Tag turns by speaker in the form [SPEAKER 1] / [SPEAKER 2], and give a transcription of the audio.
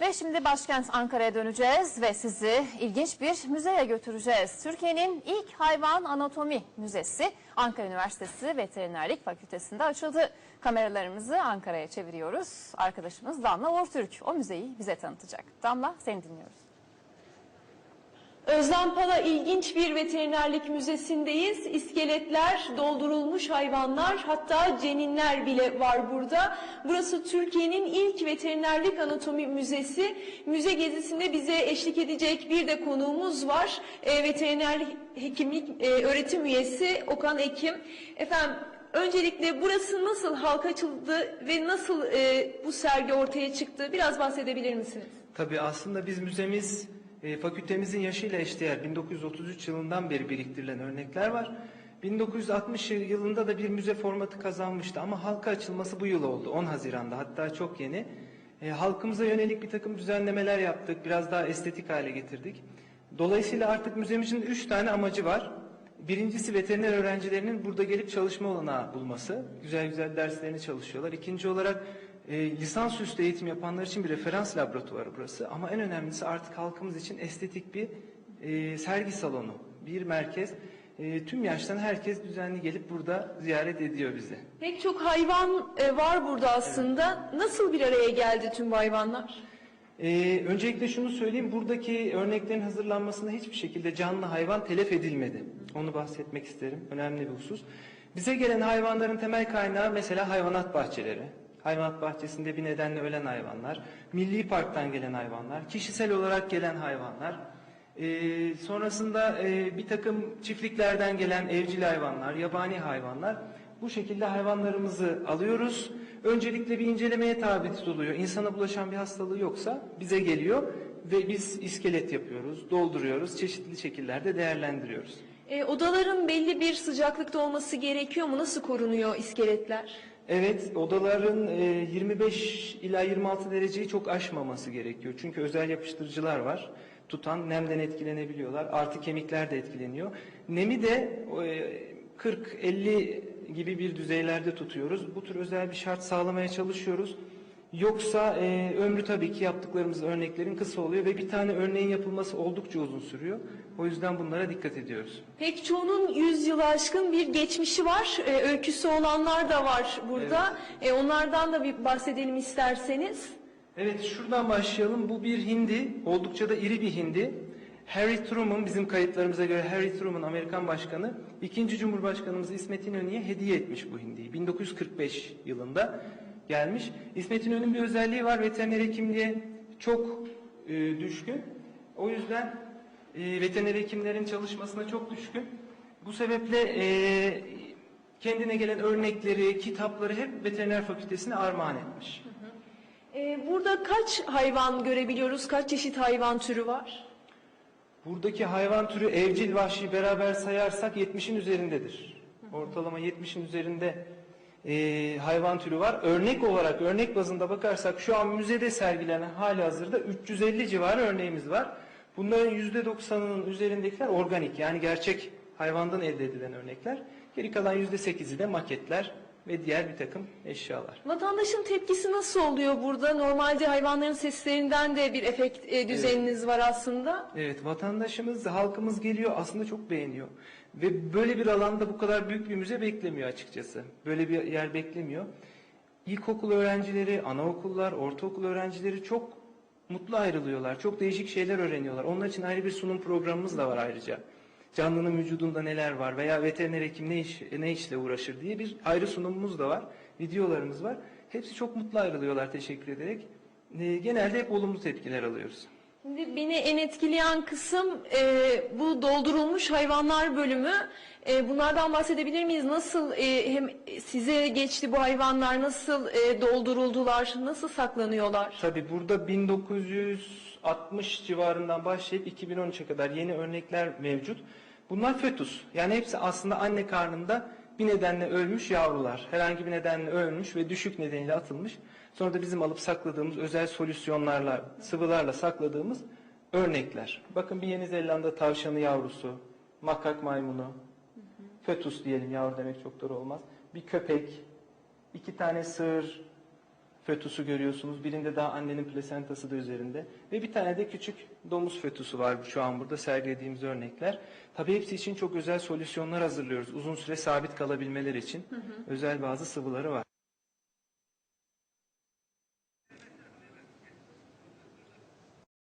[SPEAKER 1] Ve şimdi başkent Ankara'ya döneceğiz ve sizi ilginç bir müzeye götüreceğiz. Türkiye'nin ilk hayvan anatomi müzesi Ankara Üniversitesi Veterinerlik Fakültesi'nde açıldı. Kameralarımızı Ankara'ya çeviriyoruz. Arkadaşımız Damla Ortürk o müzeyi bize tanıtacak. Damla seni dinliyoruz.
[SPEAKER 2] Özlem Pala ilginç bir veterinerlik müzesindeyiz. İskeletler, doldurulmuş hayvanlar, hatta ceninler bile var burada. Burası Türkiye'nin ilk veterinerlik anatomi müzesi. Müze gezisinde bize eşlik edecek bir de konuğumuz var. E, veterinerlik hekimlik e, öğretim üyesi Okan Ekim. Efendim öncelikle burası nasıl halka açıldı ve nasıl e, bu sergi ortaya çıktı? Biraz bahsedebilir misiniz?
[SPEAKER 3] Tabii aslında biz müzemiz e, fakültemizin yaşıyla eşdeğer 1933 yılından beri biriktirilen örnekler var. 1960 yılında da bir müze formatı kazanmıştı ama halka açılması bu yıl oldu 10 Haziran'da hatta çok yeni. E, halkımıza yönelik bir takım düzenlemeler yaptık biraz daha estetik hale getirdik. Dolayısıyla artık müzemizin 3 tane amacı var. Birincisi veteriner öğrencilerinin burada gelip çalışma olanağı bulması. Güzel güzel derslerini çalışıyorlar. İkinci olarak e, lisansüstü eğitim yapanlar için bir referans laboratuvarı burası. Ama en önemlisi artık halkımız için estetik bir e, sergi salonu, bir merkez. E, tüm yaştan herkes düzenli gelip burada ziyaret ediyor bizi.
[SPEAKER 2] Pek çok hayvan e, var burada aslında. Nasıl bir araya geldi tüm bu hayvanlar?
[SPEAKER 3] Ee, öncelikle şunu söyleyeyim, buradaki örneklerin hazırlanmasında hiçbir şekilde canlı hayvan telef edilmedi. Onu bahsetmek isterim, önemli bir husus. Bize gelen hayvanların temel kaynağı mesela hayvanat bahçeleri. Hayvanat bahçesinde bir nedenle ölen hayvanlar, milli parktan gelen hayvanlar, kişisel olarak gelen hayvanlar, ee, sonrasında e, bir takım çiftliklerden gelen evcil hayvanlar, yabani hayvanlar. Bu şekilde hayvanlarımızı alıyoruz. Öncelikle bir incelemeye tabi tutuluyor. İnsana bulaşan bir hastalığı yoksa bize geliyor ve biz iskelet yapıyoruz, dolduruyoruz, çeşitli şekillerde değerlendiriyoruz.
[SPEAKER 2] E, odaların belli bir sıcaklıkta olması gerekiyor mu? Nasıl korunuyor iskeletler?
[SPEAKER 3] Evet, odaların e, 25 ila 26 dereceyi çok aşmaması gerekiyor. Çünkü özel yapıştırıcılar var. Tutan nemden etkilenebiliyorlar. Artı kemikler de etkileniyor. Nemi de e, 40-50 gibi bir düzeylerde tutuyoruz. Bu tür özel bir şart sağlamaya çalışıyoruz. Yoksa e, ömrü tabii ki yaptıklarımız örneklerin kısa oluyor ve bir tane örneğin yapılması oldukça uzun sürüyor. O yüzden bunlara dikkat ediyoruz.
[SPEAKER 2] Pek çoğunun 100 yılı aşkın bir geçmişi var. E, öyküsü olanlar da var burada. E, onlardan da bir bahsedelim isterseniz.
[SPEAKER 3] Evet şuradan başlayalım. Bu bir hindi. Oldukça da iri bir hindi. Harry Truman bizim kayıtlarımıza göre Harry Truman Amerikan başkanı ikinci Cumhurbaşkanımız İsmet İnönü'ye hediye etmiş bu hindiyi. 1945 yılında gelmiş. İsmet İnönü'nün bir özelliği var. Veteriner hekimliğe çok e, düşkün. O yüzden e, veteriner hekimlerin çalışmasına çok düşkün. Bu sebeple e, kendine gelen örnekleri, kitapları hep veteriner fakültesine armağan etmiş.
[SPEAKER 2] E, burada kaç hayvan görebiliyoruz? Kaç çeşit hayvan türü var?
[SPEAKER 3] Buradaki hayvan türü evcil vahşi beraber sayarsak 70'in üzerindedir. Ortalama 70'in üzerinde e, hayvan türü var. Örnek olarak örnek bazında bakarsak şu an müzede sergilenen hali hazırda 350 civarı örneğimiz var. Bunların %90'ının üzerindekiler organik yani gerçek hayvandan elde edilen örnekler. Geri kalan %8'i de maketler ve diğer bir takım eşyalar.
[SPEAKER 2] Vatandaşın tepkisi nasıl oluyor burada? Normalde hayvanların seslerinden de bir efekt e, düzeniniz var aslında.
[SPEAKER 3] Evet vatandaşımız, halkımız geliyor aslında çok beğeniyor. Ve böyle bir alanda bu kadar büyük bir müze beklemiyor açıkçası. Böyle bir yer beklemiyor. İlkokul öğrencileri, anaokullar, ortaokul öğrencileri çok mutlu ayrılıyorlar. Çok değişik şeyler öğreniyorlar. Onlar için ayrı bir sunum programımız da var ayrıca. Canlının vücudunda neler var veya veteriner hekim ne, iş, ne işle uğraşır diye bir ayrı sunumumuz da var. Videolarımız var. Hepsi çok mutlu ayrılıyorlar teşekkür ederek. Ee, genelde hep olumlu tepkiler alıyoruz.
[SPEAKER 2] Şimdi beni en etkileyen kısım e, bu doldurulmuş hayvanlar bölümü. E, bunlardan bahsedebilir miyiz? Nasıl e, hem size geçti bu hayvanlar? Nasıl e, dolduruldular? Nasıl saklanıyorlar?
[SPEAKER 3] Tabii burada 1960 civarından başlayıp 2013'e kadar yeni örnekler mevcut. Bunlar fötüs. Yani hepsi aslında anne karnında bir nedenle ölmüş yavrular. Herhangi bir nedenle ölmüş ve düşük nedeniyle atılmış. Sonra da bizim alıp sakladığımız özel solüsyonlarla, sıvılarla sakladığımız örnekler. Bakın bir Yeni Zelanda tavşanı yavrusu, makak maymunu, fötüs diyelim yavru demek çok doğru olmaz. Bir köpek, iki tane sığır, fötusu görüyorsunuz. Birinde daha annenin plasentası da üzerinde. Ve bir tane de küçük domuz fötusu var şu an burada sergilediğimiz örnekler. Tabii hepsi için çok özel solüsyonlar hazırlıyoruz. Uzun süre sabit kalabilmeleri için özel bazı sıvıları var.